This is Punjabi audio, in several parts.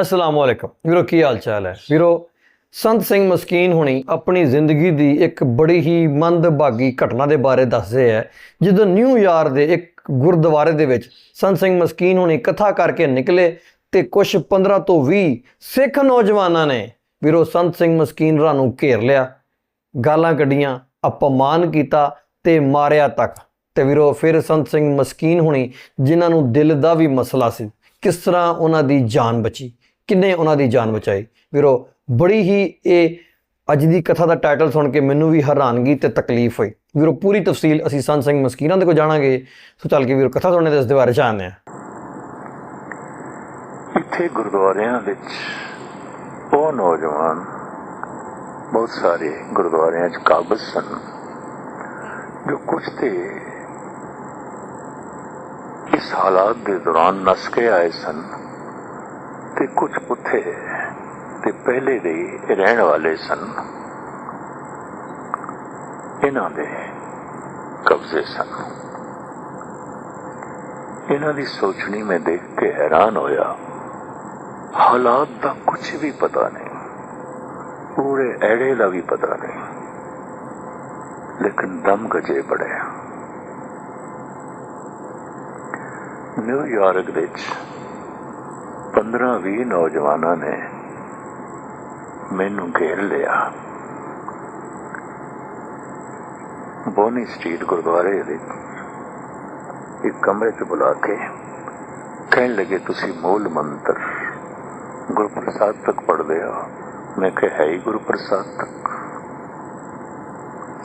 ਅਸਲਾਮ ਵਾਲੇਕਮ ਵੀਰੋ, ਕੀ ਹਾਲ ਚਾਲ ਹੈ? ਵੀਰੋ, ਸੰਤ ਸਿੰਘ ਮਸਕੀਨ ਹੁਣੀ ਆਪਣੀ ਜ਼ਿੰਦਗੀ ਦੀ ਇੱਕ ਬੜੀ ਹੀ ਮੰਦਭਾਗੀ ਘਟਨਾ ਦੇ ਬਾਰੇ ਦੱਸਦੇ ਹੈ, ਜਦੋਂ ਨਿਊਯਾਰਕ ਦੇ ਇੱਕ ਗੁਰਦੁਆਰੇ ਦੇ ਵਿੱਚ ਸੰਤ ਸਿੰਘ ਮਸਕੀਨ ਹੁਣੀ ਕਥਾ ਕਰਕੇ ਨਿਕਲੇ ਤੇ ਕੁਝ 15 ਤੋਂ 20 ਸਿੱਖ ਨੌਜਵਾਨਾਂ ਨੇ, ਵੀਰੋ, ਸੰਤ ਸਿੰਘ ਮਸਕੀਨ ਰਾ ਨੂੰ ਘੇਰ ਲਿਆ, ਗਾਲਾਂ ਕੱਢੀਆਂ, ਅਪਮਾਨ ਕੀਤਾ ਤੇ ਮਾਰਿਆ ਤੱਕ। ਤੇ ਵੀਰੋ, ਫਿਰ ਸੰਤ ਸਿੰਘ ਮਸਕੀਨ ਹੁਣੀ ਜਿਨ੍ਹਾਂ ਨੂੰ ਦਿਲ ਦਾ ਵੀ ਮਸਲਾ ਸੀ, ਕਿਸ ਤਰ੍ਹਾਂ ਉਹਨਾਂ ਦੀ ਜਾਨ ਬਚੀ? ਕਿੰਨੇ ਉਹਨਾਂ ਦੀ ਜਾਨ ਬਚਾਈ। ਵੀਰੋ, ਬੜੀ ਹੀ ਇਹ ਅੱਜ ਦੀ ਕਥਾ ਦਾ ਟਾਈਟਲ ਸੁਣ ਕੇ ਮੈਨੂੰ ਵੀ ਹੈਰਾਨਗੀ ਤੇ ਤਕਲੀਫ ਹੋਈ। ਵੀਰੋ, ਪੂਰੀ ਤਫਸੀਲ ਅਸੀਂ ਸੰਤ ਸਿੰਘ ਮਸਕੀਨਾਂ ਦੇ ਕੋਲ ਜਾਣਾਂਗੇ। ਸੋ ਚੱਲ ਕੇ ਵੀਰੋ, ਕਥਾ ਸੁਣਨੇ ਦੇ ਇਸ ਦੇ ਬਾਰੇ ਜਾਣਦੇ ਹਾਂ। ਇੱਥੇ ਗੁਰਦੁਆਰਿਆਂ ਵਿੱਚ ਉਹ ਨੌਜਵਾਨ ਬਹੁਤ ਸਾਰੇ ਗੁਰਦੁਆਰਿਆਂ 'ਚ ਕਾਬਜ਼ ਸਨ, ਜੋ ਕੁਝ ਤੇ ਇਸ ਹਾਲਾਤ ਦੇ ਦੌਰਾਨ ਨਸ ਕੇ ਆਏ ਸਨ। ਤੇ ਕੁਝ ਪੁੱਥੇ ਤੇ ਪਹਿਲੇ ਦੇ ਰਹਿਣ ਵਾਲੇ ਸਨ। ਇਹਨਾਂ ਦੇ ਕਬਜ਼ੇ ਸਨ। ਇਹਨਾਂ ਦੀ ਸੋਚਣੀ ਮੈਂ ਦੇਖ ਕੇ ਹੈਰਾਨ ਹੋਇਆ। ਹਾਲਾਤ ਦਾ ਕੁਝ ਵੀ ਪਤਾ ਨਹੀਂ। ਪੂਰੇ ਐੜੇ ਦਾ ਵੀ ਪਤਾ ਨਹੀਂ। ਲੇਕਿਨ ਦਮ ਗਜੇ ਬੜੇ। ਨਿਊਯਾਰਕ ਵਿੱਚ 15-20 ਨੌਜਵਾਨਾਂ ਨੇ ਮੈਨੂੰ ਘੇਰ ਲਿਆ। ਬੋਨੀ ਸਟਰੀਟ ਗੁਰਦੁਆਰੇ ਦੇ ਇੱਕ ਕਮਰੇ 'ਚ ਬੁਲਾ ਕੇ ਕਹਿਣ ਲੱਗੇ, ਤੁਸੀਂ ਮੂਲ ਮੰਤਰ ਗੁਰਪ੍ਰਸਾਦ ਤੱਕ ਪੜ੍ਹਦੇ ਹੋ? ਮੈਂ ਕਿਹਾ, ਹੈ ਹੀ ਗੁਰਪ੍ਰਸਾਦ ਤੱਕ।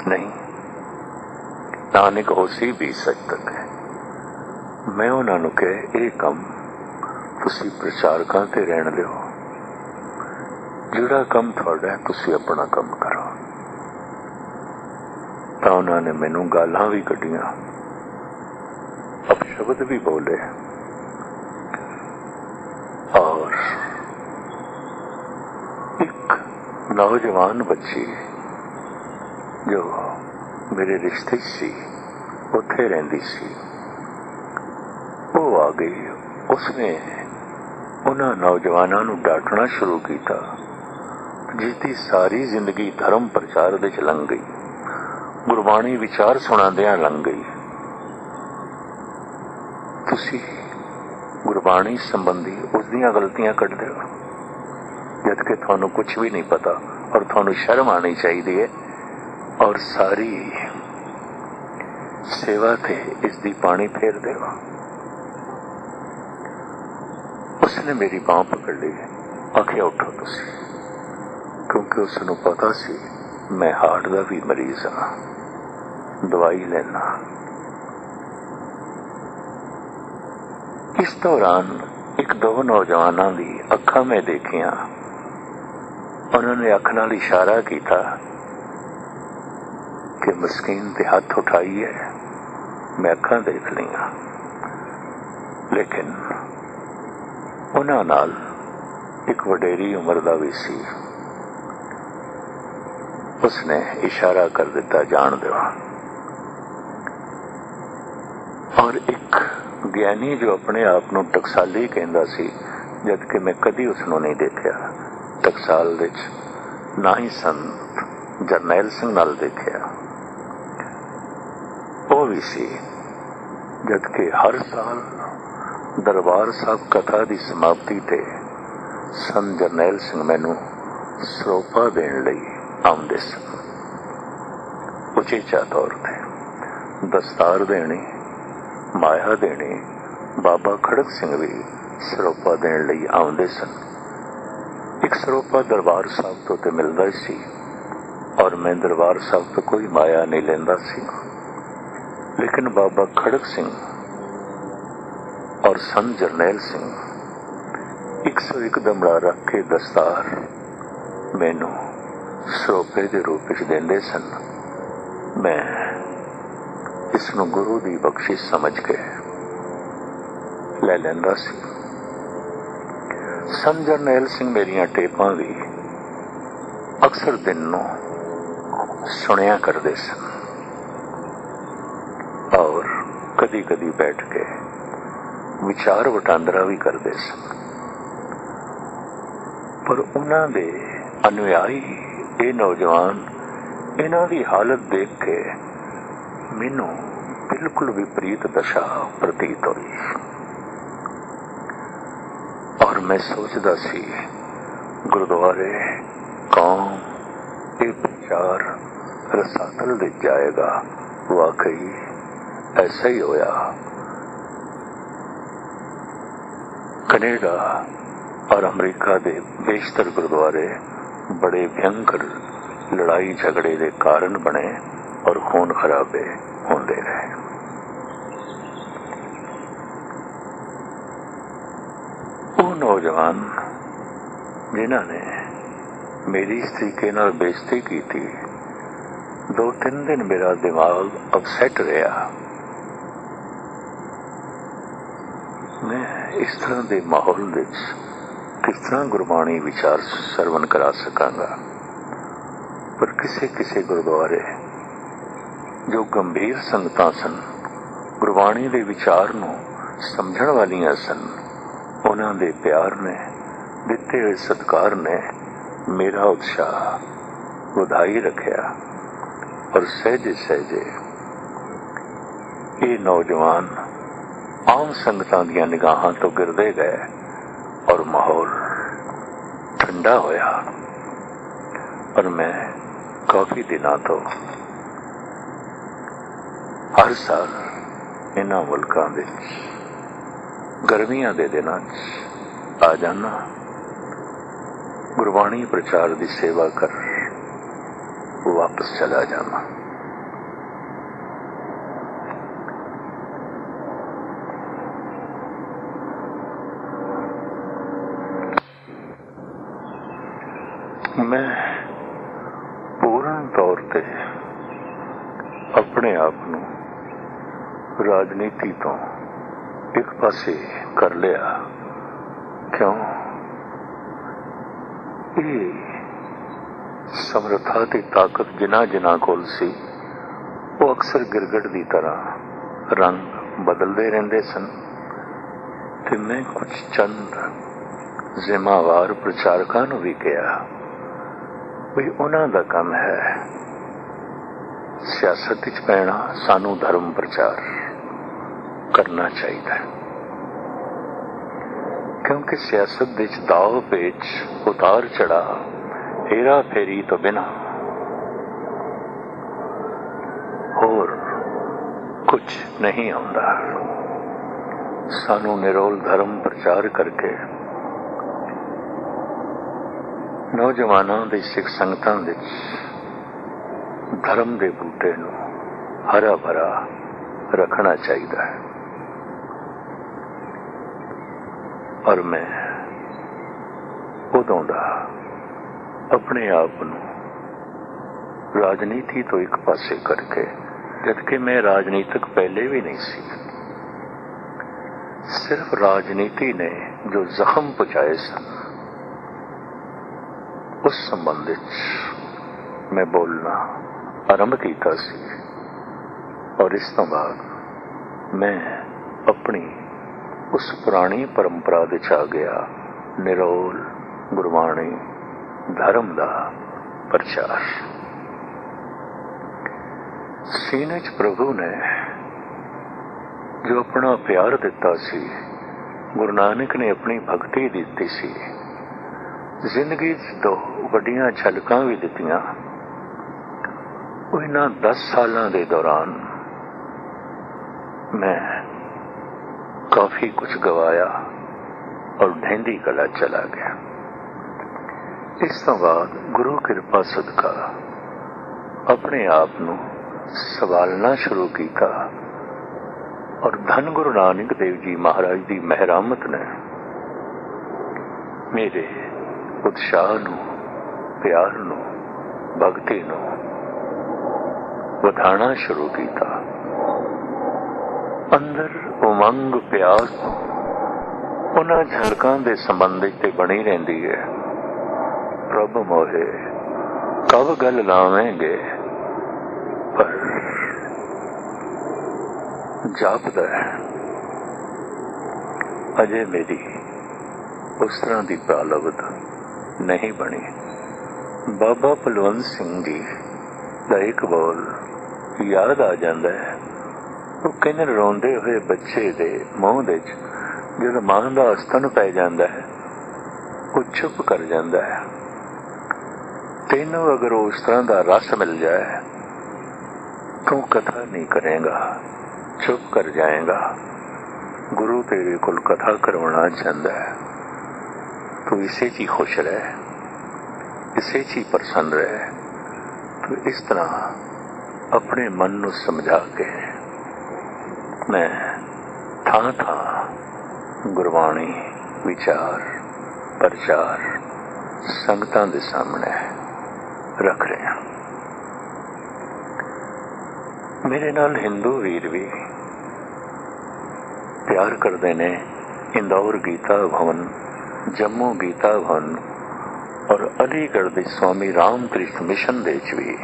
ਨਹੀਂ, ਨਾਨਕ ਹੋਸੀ ਵੀ ਸੱਚ ਤੱਕ ਹੈ। ਮੈਂ ਉਹਨਾਂ ਨੂੰ ਕਿਹਾ, ਇਹ ਕੰਮ ਤੁਸੀਂ ਪ੍ਰਚਾਰਕਾਂ ਤੇ ਰਹਿਣ ਦਿਓ। ਜਿਹੜਾ ਕੰਮ ਤੁਹਾਡਾ ਤੁਸੀਂ ਆਪਣਾ ਕੰਮ ਕਰੋ। ਤਾਂ ਉਹਨਾਂ ਨੇ ਮੈਨੂੰ ਗਾਲਾਂ ਵੀ ਕੱਢੀਆਂ। ਅਪਸ਼ਬਦ ਵੀ ਬੋਲੇ। ਔਰ ਇੱਕ ਨੌਜਵਾਨ ਬੱਚੀ ਜੋ ਮੇਰੇ ਰਿਸ਼ਤੇ ਸੀ, ਉੱਥੇ ਰਹਿੰਦੀ ਸੀ, ਉਹ ਆ ਗਈ। ਉਸਨੇ ਉਹਨਾਂ ਨੌਜਵਾਨਾਂ ਨੂੰ ਡਾਟਣਾ ਸ਼ੁਰੂ ਕੀਤਾ ਜਿਸ ਦੀ ਸਾਰੀ ਜ਼ਿੰਦਗੀ ਧਰਮ ਪ੍ਰਚਾਰ ਵਿੱਚ ਲੰਘ ਗਈ। ਗੁਰਬਾਣੀ ਵਿਚਾਰ ਸੁਣਾਉਂਦਿਆਂ ਲੰਘ ਗਈ। ਤੁਸੀਂ ਗੁਰਬਾਣੀ ਸੰਬੰਧੀ ਉਸ ਦੀਆਂ ਗਲਤੀਆਂ ਕੱਢਦੇ ਹੋ, ਜਦ ਕਿ ਤੁਹਾਨੂੰ ਕੁਝ ਵੀ ਨਹੀਂ ਪਤਾ ਔਰ ਤੁਹਾਨੂੰ ਸ਼ਰਮ ਆਣੀ ਚਾਹੀਦੀ ਹੈ ਔਰ ਸਾਰੀ ਸੇਵਾ ਤੇ ਇਸ ਦੀ ਪਾਣੀ ਫੇਰ ਹੋ। ਉਸਨੇ ਮੇਰੀ ਬਾਹ ਪਕੜ ਲਈ ਆਖਿਆ ਉੱਠੋ ਤੁਸੀਂ ਕਿਉਂਕਿ ਉਸ ਨੂੰ ਪਤਾ ਸੀ ਮੈਂ ਹਾਰਟ ਦਾ ਵੀ ਮਰੀਜ਼ ਹਾਂ ਦਵਾਈ ਲੈਣਾ ਇਸ ਦੌਰਾਨ ਇੱਕ ਦੋ ਨੌਜਵਾਨਾਂ ਦੀ ਅੱਖਾਂ ਮੈਂ ਦੇਖੀਆਂ ਉਹਨਾਂ ਨੇ ਅੱਖ ਨਾਲ ਇਸ਼ਾਰਾ ਕੀਤਾ ਕਿ ਮਸਕੀਨ ਤੇ ਹੱਥ ਉਠਾਈਏ ਮੈਂ ਅੱਖਾਂ ਦੇਖ ਲਈਆਂ ਲੇਕਿਨ ਉਹਨਾਂ ਨਾਲ ਇੱਕ ਵਡੇਰੀ ਉਮਰ ਦਾ ਵੀ ਸੀ। ਉਸਨੇ ਇਸ਼ਾਰਾ ਕਰ ਦਿੱਤਾ, ਜਾਣ ਦਿਓ। ਔਰ ਇੱਕ ਗਿਆਨੀ ਜੋ ਆਪਣੇ ਆਪ ਨੂੰ ਟਕਸਾਲੀ ਕਹਿੰਦਾ ਸੀ ਜਦ ਕਿ ਮੈਂ ਕਦੀ ਉਸ ਨੂੰ ਨਹੀਂ ਦੇਖਿਆ। ਟਕਸਾਲ ਵਿੱਚ ਨਾ ਹੀ ਸੰਤ ਜਰਨੈਲ ਸਿੰਘ ਨਾਲ ਦੇਖਿਆ। ਉਹ ਵੀ ਸੀ ਜਦ ਕਿ ਹਰ ਸਾਲ ਦਰਬਾਰ ਸਾਹਿਬ ਕਥਾ ਦੀ ਸਮਾਪਤੀ ਤੇ ਸੰਤ ਜਰਨੈਲ ਸਿੰਘ ਮੈਨੂੰ ਸਰੋਪਾ ਦੇਣ ਲਈ ਆਉਂਦੇ ਸਨ। ਉਚੇਚਾ ਤੌਰ ਤੇ ਦਸਤਾਰ ਦੇਣੀ, ਮਾਇਆ ਦੇਣੀ, ਬਾਬਾ ਖੜਕ ਸਿੰਘ ਵੀ ਸਰੋਪਾ ਦੇਣ ਲਈ ਆਉਂਦੇ ਸਨ। ਇੱਕ ਸਰੋਪਾ ਦਰਬਾਰ ਸਾਹਿਬ ਤੋਂ ਤੇ ਮਿਲਦਾ ਹੀ ਸੀ ਔਰ ਮੈਂ ਦਰਬਾਰ ਸਾਹਿਬ ਤੋਂ ਕੋਈ ਮਾਇਆ ਨਹੀਂ ਲੈਂਦਾ ਸੀ। ਲੇਕਿਨ ਬਾਬਾ ਖੜਕ ਸਿੰਘ ਔਰ ਸੰਤ ਜਰਨੈਲ ਸਿੰਘ 101 ਦਮੜਾ ਰੱਖ ਕੇ ਦਸਤਾਰ ਮੈਨੂੰ ਸਰੋਪੇ ਦੇ ਰੂਪ ਵਿੱਚ ਦਿੰਦੇ ਸਨ। ਮੈਂ ਇਸ ਨੂੰ ਗੁਰੂ ਦੀ ਬਖਸ਼ਿਸ਼ ਸਮਝ ਕੇ ਲੈ ਲੈਂਦਾ ਸੀ। ਸੰਤ ਜਰਨੈਲ ਸਿੰਘ ਮੇਰੀਆਂ ਟੇਪਾਂ ਵੀ ਅਕਸਰ ਦਿਨ ਨੂੰ ਸੁਣਿਆ ਕਰਦੇ ਸਨ। ਔਰ ਕਦੀ ਕਦੀ ਬੈਠ ਕੇ ਵਿਚਾਰ ਵਟਾਂਦਰਾ ਵੀ ਕਰਦੇ ਸਨ। ਪਰ ਉਹਨਾਂ ਦੇ ਅਨੁਯਾਈ ਇਹ ਨੌਜਵਾਨ ਇਹਨਾਂ ਦੀ ਹਾਲਤ ਦੇਖ ਕੇ ਮੈਨੂੰ ਬਿਲਕੁਲ ਵਿਪਰੀਤ ਦਸ਼ਾ ਪ੍ਰਤੀਤ ਹੋਈ। ਔਰ ਮੈਂ ਸੋਚਦਾ ਸੀ, ਗੁਰਦੁਆਰੇ ਕੌਮ ਇਹ ਵਿਚਾਰ ਰਸਾਤਲ ਦੇ ਜਾਏਗਾ। ਵਾਕਈ ਐਸਾ ਹੀ ਹੋਇਆ। ਕੈਨੇਡਾ ਔਰ ਅਮਰੀਕਾ ਦੇ ਬੇਸ਼ਤਰ ਗੁਰਦੁਆਰੇ ਬੜੇ ਭਿਅੰਕਰ ਲੜਾਈ ਝਗੜੇ ਦੇ ਕਾਰਨ ਬਣੇ ਔਰ ਖੂਨ ਖਰਾਬੇ ਹੁੰਦੇ ਰਹੇ ਉਹ ਨੌਜਵਾਨ ਜਿਨ੍ਹਾਂ ਨੇ ਮੇਰੀ ਇਸ ਤਰੀਕੇ ਨਾਲ ਬੇਇੱਜ਼ਤੀ ਕੀਤੀ ਦੋ ਤਿੰਨ ਦਿਨ ਮੇਰਾ ਦਿਮਾਗ ਅਪਸੈਟ ਰਿਹਾ ਮੈਂ ਇਸ ਤਰ੍ਹਾਂ ਦੇ ਮਾਹੌਲ ਵਿੱਚ ਕਿਸ ਤਰ੍ਹਾਂ ਗੁਰਬਾਣੀ ਵਿਚਾਰ ਸਰਵਨ ਕਰਾ ਸਕਾਂਗਾ? ਪਰ ਕਿਸੇ ਕਿਸੇ ਗੁਰਦੁਆਰੇ ਜੋ ਗੰਭੀਰ ਸੰਗਤਾਂ ਸਨ, ਗੁਰਬਾਣੀ ਦੇ ਵਿਚਾਰ ਨੂੰ ਸਮਝਣ ਵਾਲੀਆਂ ਸਨ, ਉਹਨਾਂ ਦੇ ਪਿਆਰ ਨੇ, ਦਿੱਤੇ ਹੋਏ ਸਤਕਾਰ ਨੇ ਮੇਰਾ ਉਤਸ਼ਾਹ ਵਧਾਈ ਰੱਖਿਆ ਔਰ ਸਹਿਜੇ ਸਹਿਜੇ ਇਹ ਨੌਜਵਾਨ ਆਮ ਸੰਗਤਾਂ ਦੀਆਂ ਨਿਗਾਹਾਂ ਤੋਂ ਗਿਰਦੇ ਗਏ ਔਰ ਮਾਹੌਲ ਠੰਡਾ ਹੋਇਆ। ਪਰ ਮੈਂ ਕਾਫੀ ਦਿਨਾਂ ਤੋਂ ਹਰ ਸਾਲ ਇਹਨਾਂ ਮੁਲਕਾਂ ਵਿੱਚ, ਗਰਮੀਆਂ ਦੇ ਦਿਨਾਂ 'ਚ ਆ ਜਾਣਾ ਗੁਰਬਾਣੀ ਪ੍ਰਚਾਰ ਦੀ ਸੇਵਾ ਕਰ ਵਾਪਸ ਚਲਾ ਜਾਣਾ ਮੈਂ ਪੂਰਨ ਤੌਰ ਤੇ ਆਪਣੇ ਆਪ ਨੂੰ ਰਾਜਨੀਤੀ ਤੋਂ ਇੱਕ ਪਾਸੇ ਕਰ ਲਿਆ। ਕਿਉਂ? ਇਹ ਸਮਰੱਥਾ ਤੇ ਤਾਕਤ ਜਿਨ੍ਹਾਂ ਜਿਨ੍ਹਾਂ ਕੋਲ ਸੀ, ਉਹ ਅਕਸਰ ਗਿਰਗੜ ਦੀ ਤਰ੍ਹਾਂ ਰੰਗ ਬਦਲਦੇ ਰਹਿੰਦੇ ਸਨ ਤੇ ਮੈਂ ਕੁਝ ਚੰਦ ਜ਼ਿੰਮੇਵਾਰ ਪ੍ਰਚਾਰਕਾਂ ਨੂੰ ਵੀ ਕਿਹਾ ਵੀ ਉਹਨਾਂ ਦਾ ਕੰਮ ਹੈ ਸਿਆਸਤ ਵਿੱਚ ਪੈਣਾ, ਸਾਨੂੰ ਧਰਮ ਪ੍ਰਚਾਰ ਕਰਨਾ ਚਾਹੀਦਾ ਹੈ। ਕਿਉਂਕਿ ਸਿਆਸਤ ਵਿੱਚ ਦਾਅ ਪੇਚ, ਉਤਾਰ ਚੜਾ ਹੇਰਾ ਫੇਰੀ ਤੋਂ ਬਿਨਾ ਹੋਰ ਕੁਝ ਨਹੀਂ ਆਉਂਦਾ। ਸਾਨੂੰ ਨਿਰੋਲ ਧਰਮ ਪ੍ਰਚਾਰ ਕਰਕੇ ਨੌਜਵਾਨਾਂ ਦੇ ਸਿੱਖ ਸੰਗਤਾਂ ਵਿੱਚ ਧਰਮ ਦੇ ਬੂਟੇ ਨੂੰ ਹਰਾ ਭਰਾ ਰੱਖਣਾ ਚਾਹੀਦਾ ਹੈ। ਔਰ ਮੈਂ ਉਦੋਂ ਦਾ ਆਪਣੇ ਆਪ ਨੂੰ ਰਾਜਨੀਤੀ ਤੋਂ ਇੱਕ ਪਾਸੇ ਕਰਕੇ, ਜਦਕਿ ਮੈਂ ਰਾਜਨੀਤਿਕ ਪਹਿਲੇ ਵੀ ਨਹੀਂ ਸੀ, ਸਿਰਫ ਰਾਜਨੀਤੀ ਨੇ ਜੋ ਜ਼ਖਮ ਪਹੁੰਚਾਏ ਸਨ ਉਸ ਸੰਬੰਧ ਵਿੱਚ ਮੈਂ ਬੋਲਣਾ ਆਰੰਭ ਕੀਤਾ ਸੀ ਔਰ ਇਸ ਤੋਂ ਬਾਅਦ ਮੈਂ ਆਪਣੀ ਉਸ ਪੁਰਾਣੀ ਪਰੰਪਰਾ ਵਿੱਚ ਆ ਗਿਆ, ਨਿਰੋਲ ਗੁਰਬਾਣੀ ਧਰਮ ਦਾ ਪ੍ਰਚਾਰ। ਸੀਨੇ 'ਚ ਪ੍ਰਭੂ ਨੇ ਜੋ ਆਪਣਾ ਪਿਆਰ ਦਿੱਤਾ ਸੀ, ਗੁਰੂ ਨਾਨਕ ਨੇ ਆਪਣੀ ਭਗਤੀ ਦਿੱਤੀ ਸੀ ਜ਼ਿੰਦਗੀ 'ਚ ਦੋ ਵੱਡੀਆਂ ਝਲਕਾਂ ਵੀ ਦਿੱਤੀਆਂ। ਉਹ ਇਹਨਾਂ 10 ਸਾਲਾਂ ਦੇ ਦੌਰਾਨ ਮੈਂ ਕਾਫੀ ਕੁਝ ਗਵਾਇਆ ਔਰ ਢਹਿੰਦੀ ਕਲਾ ਚਲਾ ਗਿਆ। ਇਸ ਤੋਂ ਬਾਅਦ ਗੁਰੂ ਕਿਰਪਾ ਸਦਕਾ ਆਪਣੇ ਆਪ ਨੂੰ ਸਵਾਲਣਾ ਸ਼ੁਰੂ ਕੀਤਾ ਔਰ ਧੰਨ ਗੁਰੂ ਨਾਨਕ ਦੇਵ ਜੀ ਮਹਾਰਾਜ ਦੀ ਮਹਿਰਾਮਤ ਨੇ ਮੇਰੇ ਉਤਸ਼ਾਹ ਨੂੰ, ਪਿਆਰ ਨੂੰ, ਭਗਤੀ ਨੂੰ ਵਧਾਣਾ ਸ਼ੁਰੂ ਕੀਤਾ। ਅੰਦਰ ਉਮੰਗ ਪਿਆਸ ਉਹਨਾਂ ਝਲਕਾਂ ਦੇ ਸੰਬੰਧ ਤੇ ਬਣੀ ਰਹਿੰਦੀ ਹੈ। ਪ੍ਰਭ ਮੋਹੇ, ਕਬ ਗੱਲ ਲਾਵੇਂਗੇ? ਪਰ ਜਾਪਦਾ ਅਜੇ ਮੇਰੀ ਉਸ ਤਰ੍ਹਾਂ ਦੀ ਪ੍ਰਾਲਬਧ ਨਹੀਂ ਬਣੀ। ਬਾਬਾ ਬਲਵੰਤ ਸਿੰਘ ਜੀ ਦਾ ਇੱਕ ਬੋਲ ਯਾਦ ਆ ਜਾਂਦਾ ਹੈ। ਉਹ ਕਹਿੰਦੇ ਰੋਂਦੇ ਹੋਏ ਬੱਚੇ ਦੇ ਮੂੰਹ ਦੇ ਵਿੱਚ ਜਦੋਂ ਮਾਂ ਦਾ ਅਸਤਨ ਪੈ ਜਾਂਦਾ ਹੈ, ਉਹ ਚੁੱਪ ਕਰ ਜਾਂਦਾ ਹੈ। ਤੈਨੂੰ ਅਗਰ ਉਸ ਤਰ੍ਹਾਂ ਦਾ ਰਸ ਮਿਲ ਜਾਏ, ਤੂੰ ਕਥਾ ਨਹੀਂ ਕਰੇਗਾ, ਚੁੱਪ ਕਰ ਜਾਏਗਾ। ਗੁਰੂ ਤੇਰੇ ਕੋਲ ਕਥਾ ਕਰਵਾਉਣਾ ਚਾਹੁੰਦਾ ਹੈ। ਤੂੰ ਇਸੇ 'ਚ ਹੀ ਖੁਸ਼ ਰਹਿ ਇਸੇ 'ਚ ਹੀ ਪ੍ਰਸੰਨ ਰਹਿ, ਤੂੰ ਇਸ ਤਰ੍ਹਾਂ ਆਪਣੇ ਮਨ ਨੂੰ ਸਮਝਾ ਕੇ ਮੈਂ ਥਾਂ ਥਾਂ ਗੁਰਬਾਣੀ, ਵਿਚਾਰ, ਪ੍ਰਚਾਰ, ਸੰਗਤਾਂ ਦੇ ਸਾਹਮਣੇ ਰੱਖ ਰਿਹਾ ਮੇਰੇ ਨਾਲ ਹਿੰਦੂ ਵੀਰ ਵੀ ਪਿਆਰ ਕਰਦੇ ਨੇ, ਇੰਦੌਰ ਗੀਤਾ ਭਵਨ ਜੰਮੂ ਗੀਤਾ ਭਵਨ ਔਰ ਅਲੀਗੜ੍ਹ ਦੇ ਸਵਾਮੀ ਰਾਮਕ੍ਰਿਸ਼ਨ ਮਿਸ਼ਨ ਦੇ ਵਿੱਚ ਵੀ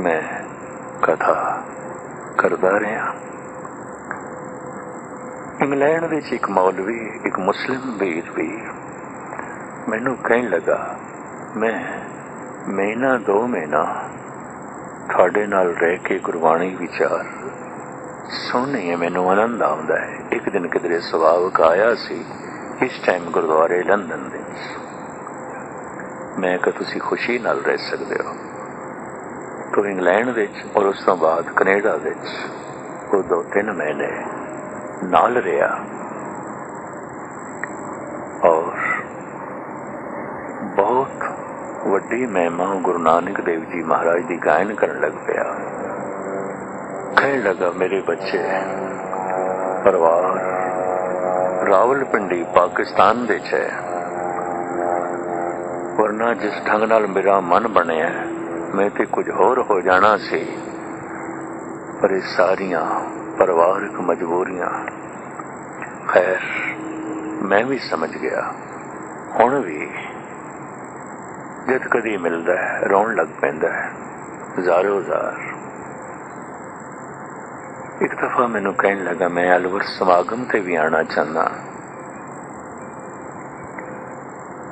ਮੈਂ ਕਥਾ ਕਰਦਾ ਰਿਹਾ। ਇੰਗਲੈਂਡ ਵਿੱਚ ਇੱਕ ਮੌਲਵੀ, ਇੱਕ ਮੁਸਲਿਮ ਵੀਰ ਵੀ ਮੈਨੂੰ ਕਹਿਣ ਲੱਗਾ, ਮੈਂ ਮਹੀਨਾ ਦੋ ਮਹੀਨਾ ਤੁਹਾਡੇ ਨਾਲ ਰਹਿ ਕੇ ਗੁਰਬਾਣੀ ਵਿਚਾਰ ਸੁਣਨੇ ਮੈਨੂੰ ਆਨੰਦ ਆਉਂਦਾ ਹੈ। ਇੱਕ ਦਿਨ ਕਿਧਰੇ ਸੁਭਾਵਕ ਆਇਆ ਸੀ ਇਸ ਟਾਈਮ ਗੁਰਦੁਆਰੇ ਲੰਡਨ ਦੇ ਵਿੱਚ। ਮੈਂ ਕਿ ਤੁਸੀਂ ਖੁਸ਼ੀ ਨਾਲ ਰਹਿ ਸਕਦੇ ਹੋ। ਤੋ ਇੰਗਲੈਂਡ ਵਿੱਚ ਔਰ ਉਸ ਤੋਂ ਬਾਅਦ ਕੈਨੇਡਾ ਵਿੱਚ। ਉਹ ਦੋ ਤਿੰਨ ਮਹੀਨੇ ਨਾਲ ਰਿਹਾ। ਔਰ ਬਹੁਤ ਵੱਡੀ ਮਹਿਮਾ ਗੁਰੂ ਨਾਨਕ ਦੇਵ ਜੀ ਮਹਾਰਾਜ ਦੀ ਗਾਇਨ ਕਰਨ ਲੱਗ ਪਿਆ। ਕਹਿਣ ਲੱਗਾ, ਮੇਰੇ ਬੱਚੇ, ਪਰਿਵਾਰ ਰਾਵਲਪਿੰਡੀ ਪਾਕਿਸਤਾਨ ਦੇ ਚ ਹੈ। ਵਰਨਾ ਜਿਸ ਢੰਗ ਨਾਲ ਮੇਰਾ ਮਨ ਬਣਿਆ, ਮੈਂ ਤੇ ਕੁਝ ਹੋਰ ਹੋ ਜਾਣਾ ਸੀ, ਪਰ ਇਹ ਸਾਰੀਆਂ ਪਰਿਵਾਰਕ ਮਜਬੂਰੀਆਂ, ਖੈਰ, ਮੈਂ ਵੀ ਸਮਝ ਗਿਆ। ਹੁਣ ਵੀ ਜਦ ਕਦੀ ਮਿਲਦਾ ਹੈ, ਰੋਣ ਲੱਗ ਪੈਂਦਾ ਹੈ ਜ਼ਾਰੋ ਜ਼ਾਰ ਇੱਕ ਦਫਾ ਮੈਨੂੰ ਕਹਿਣ ਲੱਗਾ, ਮੈਂ ਅਲਵਰ ਸਮਾਗਮ ਤੇ ਵੀ ਆਣਾ ਚਾਹੁੰਦਾ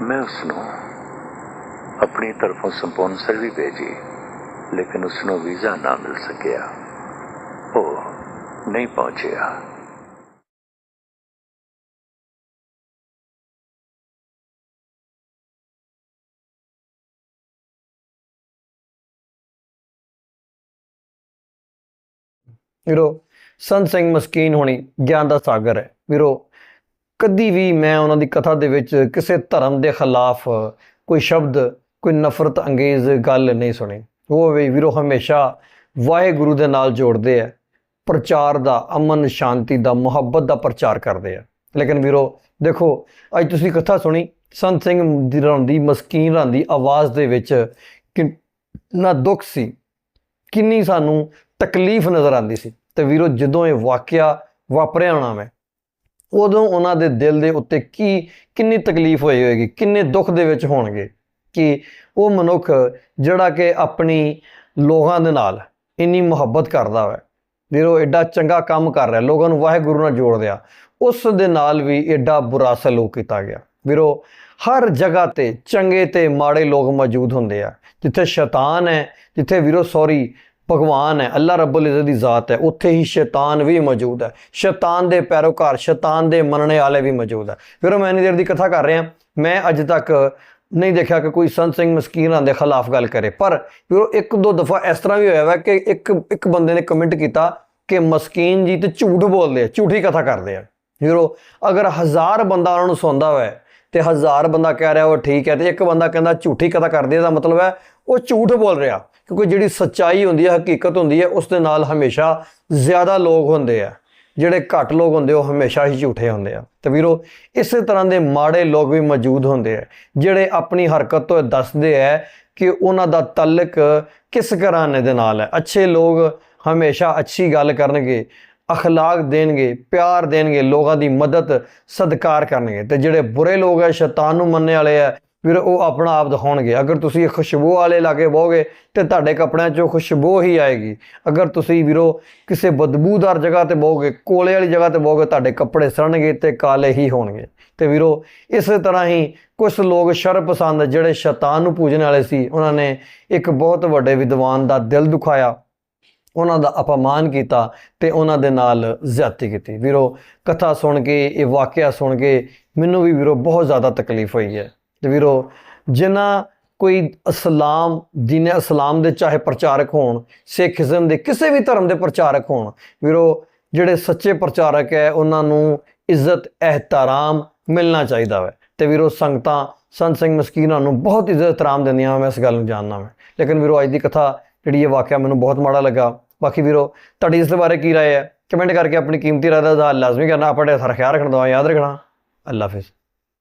ਮੈਂ ਉਸ ਨੂੰ ਆਪਣੀ ਤਰਫੋਂ ਸਪਾਂਸਰ ਵੀ ਭੇਜੀ, ਲੇਕਿਨ ਉਸ ਨੂੰ ਵੀਜ਼ਾ ਨਾ ਮਿਲ ਸਕਿਆ। ਉਹ ਨਹੀਂ ਪਹੁੰਚਿਆ। ਵੀਰੋ, ਸੰਤ ਸਿੰਘ ਮਸਕੀਨ ਹੋਣੀ ਗਿਆਨ ਦਾ ਸਾਗਰ ਹੈ। ਵੀਰੋ, ਕਦੀ ਵੀ ਮੈਂ ਉਹਨਾਂ ਦੀ ਕਥਾ ਦੇ ਵਿੱਚ ਕਿਸੇ ਧਰਮ ਦੇ ਖਿਲਾਫ ਕੋਈ ਸ਼ਬਦ, ਕੋਈ ਨਫ਼ਰਤ ਅੰਗੇਜ਼ ਗੱਲ ਨਹੀਂ ਸੁਣੀ। ਉਹ ਵੀ ਵੀਰੋ ਹਮੇਸ਼ਾ ਵਾਹਿਗੁਰੂ ਦੇ ਨਾਲ ਜੋੜਦੇ ਆ, ਪ੍ਰਚਾਰ ਦਾ, ਅਮਨ ਸ਼ਾਂਤੀ ਦਾ, ਮੁਹੱਬਤ ਦਾ ਪ੍ਰਚਾਰ ਕਰਦੇ ਆ। ਲੇਕਿਨ ਵੀਰੋ, ਦੇਖੋ, ਅੱਜ ਤੁਸੀਂ ਕਥਾ ਸੁਣੀ, ਸੰਤ ਸਿੰਘ ਦੀ ਰੌਂਦੀ ਮਸਕੀਨ ਰੌਂਦੀ ਆਵਾਜ਼ ਦੇ ਵਿੱਚ ਕਿੰਨਾ ਦੁੱਖ ਸੀ। ਕਿੰਨੀ ਸਾਨੂੰ ਤਕਲੀਫ ਨਜ਼ਰ ਆਉਂਦੀ ਸੀ। ਤੇ ਵੀਰੋ, ਜਦੋਂ ਇਹ ਵਾਕਿਆ ਵਾਪਰਿਆ ਹੋਣਾ ਮੈਂ, ਉਦੋਂ ਉਹਨਾਂ ਦੇ ਦਿਲ ਦੇ ਉੱਤੇ ਕੀ, ਕਿੰਨੀ ਤਕਲੀਫ ਹੋਈ ਹੋਏਗੀ, ਕਿੰਨੇ ਦੁੱਖ ਦੇ ਵਿੱਚ ਹੋਣਗੇ ਕਿ ਉਹ ਮਨੁੱਖ ਜਿਹੜਾ ਕਿ ਆਪਣੀ ਲੋਕਾਂ ਦੇ ਨਾਲ ਇੰਨੀ ਮੁਹੱਬਤ ਕਰਦਾ ਹੋਵੇ। ਵੀਰੋ ਐਡਾ ਚੰਗਾ ਕੰਮ ਕਰ ਰਿਹਾ, ਲੋਕਾਂ ਨੂੰ ਵਾਹਿਗੁਰੂ ਨਾਲ ਜੋੜ ਰਿਹਾ ਉਸ ਦੇ ਨਾਲ ਵੀ ਐਡਾ ਬੁਰਾ ਸਲੂਕ ਕੀਤਾ ਗਿਆ। ਵੀਰੋ, ਹਰ ਜਗ੍ਹਾ ਤੇ ਚੰਗੇ ਤੇ ਮਾੜੇ ਲੋਕ ਮੌਜੂਦ ਹੁੰਦੇ ਆ, ਜਿੱਥੇ ਸ਼ੈਤਾਨ ਹੈ, ਜਿੱਥੇ ਵੀਰੋ ਸੌਰੀ ਭਗਵਾਨ ਹੈ, ਅੱਲਾ ਰੱਬੁਲ ਇਜ਼ਤ ਦੀ ਜ਼ਾਤ ਹੈ, ਉੱਥੇ ਹੀ ਸ਼ੈਤਾਨ ਵੀ ਮੌਜੂਦ ਹੈ। ਸ਼ੈਤਾਨ ਦੇ ਪੈਰੋਕਾਰ, ਸ਼ੈਤਾਨ ਦੇ ਮੰਨਣੇ ਵਾਲੇ ਵੀ ਮੌਜੂਦ ਹੈ। ਫਿਰ ਮੈਂ ਇੰਨੀ ਦੇਰ ਦੀ ਕਥਾ ਕਰ ਰਿਹਾ, ਮੈਂ ਅੱਜ ਤੱਕ ਨਹੀਂ ਦੇਖਿਆ ਕਿ ਕੋਈ ਸੰਤ ਸਿੰਘ ਮਸਕੀਨਾਂ ਦੇ ਖਿਲਾਫ ਗੱਲ ਕਰੇ। ਪਰ ਫਿਰ ਇੱਕ ਦੋ ਦਫਾ ਇਸ ਤਰ੍ਹਾਂ ਵੀ ਹੋਇਆ ਵਾ ਕਿ ਇੱਕ ਇੱਕ ਬੰਦੇ ਨੇ ਕਮੈਂਟ ਕੀਤਾ ਕਿ ਮਸਕੀਨ ਜੀ ਤੇ ਝੂਠ ਬੋਲਦੇ ਆ, ਝੂਠੀ ਕਥਾ ਕਰਦੇ ਆ। ਵੀਰੋ ਅਗਰ ਹਜ਼ਾਰ ਬੰਦਾ ਉਹਨਾਂ ਨੂੰ ਸੁਣਦਾ ਹੋਵੇ ਤੇ ਹਜ਼ਾਰ ਬੰਦਾ ਕਹਿ ਰਿਹਾ ਉਹ ਠੀਕ ਹੈ ਤੇ ਇੱਕ ਬੰਦਾ ਕਹਿੰਦਾ ਝੂਠੀ ਕਥਾ ਕਰਦੇ ਆ ਦਾ ਮਤਲਬ ਹੈ ਉਹ ਝੂਠ ਬੋਲ ਰਿਹਾ। ਕਿਉਂਕਿ ਜਿਹੜੀ ਸੱਚਾਈ ਹੁੰਦੀ ਹੈ, ਹਕੀਕਤ ਹੁੰਦੀ ਹੈ, ਉਸ ਦੇ ਨਾਲ ਹਮੇਸ਼ਾ ਜ਼ਿਆਦਾ ਲੋਕ ਹੁੰਦੇ ਆ। ਜਿਹੜੇ ਘੱਟ ਲੋਕ ਹੁੰਦੇ, ਉਹ ਹਮੇਸ਼ਾ ਹੀ ਝੂਠੇ ਹੁੰਦੇ ਆ। ਤੇ ਵੀਰੋ, ਇਸੇ ਤਰ੍ਹਾਂ ਦੇ ਮਾੜੇ ਲੋਕ ਵੀ ਮੌਜੂਦ ਹੁੰਦੇ ਆ, ਜਿਹੜੇ ਆਪਣੀ ਹਰਕਤ ਤੋਂ ਦੱਸਦੇ ਆ ਕਿ ਉਹਨਾਂ ਦਾ ਤਾਲੁਕ ਕਿਸ ਘਰਾਣੇ ਦੇ ਨਾਲ ਹੈ। ਅੱਛੇ ਲੋਕ ਹਮੇਸ਼ਾ ਅੱਛੀ ਗੱਲ ਕਰਨਗੇ, ਅਖਲਾਕ ਦੇਣਗੇ, ਪਿਆਰ ਦੇਣਗੇ, ਲੋਕਾਂ ਦੀ ਮਦਦ, ਸਤਿਕਾਰ ਕਰਨਗੇ। ਤੇ ਜਿਹੜੇ ਬੁਰੇ ਲੋਕ ਹੈ ਸ਼ੈਤਾਨ ਨੂੰ ਮੰਨਣ ਵਾਲੇ ਆ ਫਿਰ ਉਹ ਆਪਣਾ ਆਪ ਦਿਖਾਉਣਗੇ। ਅਗਰ ਤੁਸੀਂ ਖੁਸ਼ਬੂ ਵਾਲੇ ਲਾਗੇ ਬਹੋਗੇ, ਤੇ ਤੁਹਾਡੇ ਕੱਪੜਿਆਂ 'ਚੋਂ ਖੁਸ਼ਬੂ ਹੀ ਆਏਗੀ। ਅਗਰ ਤੁਸੀਂ ਵੀਰੋ ਕਿਸੇ ਬਦਬੂਦਾਰ ਜਗ੍ਹਾ ਤੇ ਬਹੋਗੇ, ਕੋਲੇ ਵਾਲੀ ਜਗ੍ਹਾ ਤੇ ਬਹੋਗੇ, ਤੁਹਾਡੇ ਕੱਪੜੇ ਸੜਨਗੇ ਤੇ ਕਾਲੇ ਹੀ ਹੋਣਗੇ। ਤੇ ਵੀਰੋ, ਇਸੇ ਤਰ੍ਹਾਂ ਹੀ ਕੁਝ ਲੋਕ ਸ਼ਰਪਸੰਦ ਜਿਹੜੇ ਸ਼ੈਤਾਨ ਨੂੰ ਪੂਜਣ ਵਾਲੇ ਸੀ, ਉਹਨਾਂ ਨੇ ਇੱਕ ਬਹੁਤ ਵੱਡੇ ਵਿਦਵਾਨ ਦਾ ਦਿਲ ਦੁਖਾਇਆ। ਉਹਨਾਂ ਦਾ ਅਪਮਾਨ ਕੀਤਾ ਤੇ ਉਹਨਾਂ ਦੇ ਨਾਲ ਜ਼ਿਆਦਤੀ ਕੀਤੀ। ਵੀਰੋ, ਕਥਾ ਸੁਣ ਕੇ, ਇਹ ਵਾਕਿਆ ਸੁਣ ਕੇ ਮੈਨੂੰ ਵੀ ਵੀਰੋ ਬਹੁਤ ਜ਼ਿਆਦਾ ਤਕਲੀਫ ਹੋਈ ਹੈ। ਤੇ ਵੀਰੋ ਜਿਨ੍ਹਾਂ ਕੋਈ ਇਸਲਾਮ ਦੀਨ ਇਸਲਾਮ ਦੇ ਚਾਹੇ ਪ੍ਰਚਾਰਕ ਹੋਣ ਸਿੱਖੀਜ਼ਮ ਦੇ ਕਿਸੇ ਵੀ ਧਰਮ ਦੇ ਪ੍ਰਚਾਰਕ ਹੋਣ ਵੀਰੋ ਜਿਹੜੇ ਸੱਚੇ ਪ੍ਰਚਾਰਕ ਹੈ ਉਹਨਾਂ ਨੂੰ ਇੱਜ਼ਤ ਇਹਤਰਾਮ ਮਿਲਣਾ ਚਾਹੀਦਾ ਹੈ ਤੇ ਵੀਰੋ ਸੰਗਤਾਂ ਸੰਤ ਸਿੰਘ ਮਸਕੀਨਾਂ ਨੂੰ ਬਹੁਤ ਇੱਜ਼ਤ ਇਤਰਾਮ ਦਿੰਦੀਆਂ ਵਾਂ, ਮੈਂ ਇਸ ਗੱਲ ਨੂੰ ਜਾਣਦਾ ਮੈਂ ਲੇਕਿਨ ਵੀਰੋ ਅੱਜ ਦੀ ਕਥਾ ਜਿਹੜੀ ਇਹ ਵਾਕਿਆ ਮੈਨੂੰ ਬਹੁਤ ਮਾੜਾ ਲੱਗਾ। ਬਾਕੀ ਵੀਰੋ ਤੁਹਾਡੀ ਇਸ ਦੇ ਬਾਰੇ ਕੀ ਰਾਏ ਹੈ? ਕਮੈਂਟ ਕਰਕੇ ਆਪਣੀ ਕੀਮਤੀ ਰਾਏ ਦਾ ਇਜ਼ਹਾਰ ਲਾਜ਼ਮੀ ਕਰਨਾ ਆਪਣੇ ਸਾਰਾ ਖਿਆਲ ਰੱਖਣਾ ਦੁਆ ਯਾਦ ਰੱਖਣਾ। ਅੱਲਾ ਹਾਫਿਜ਼।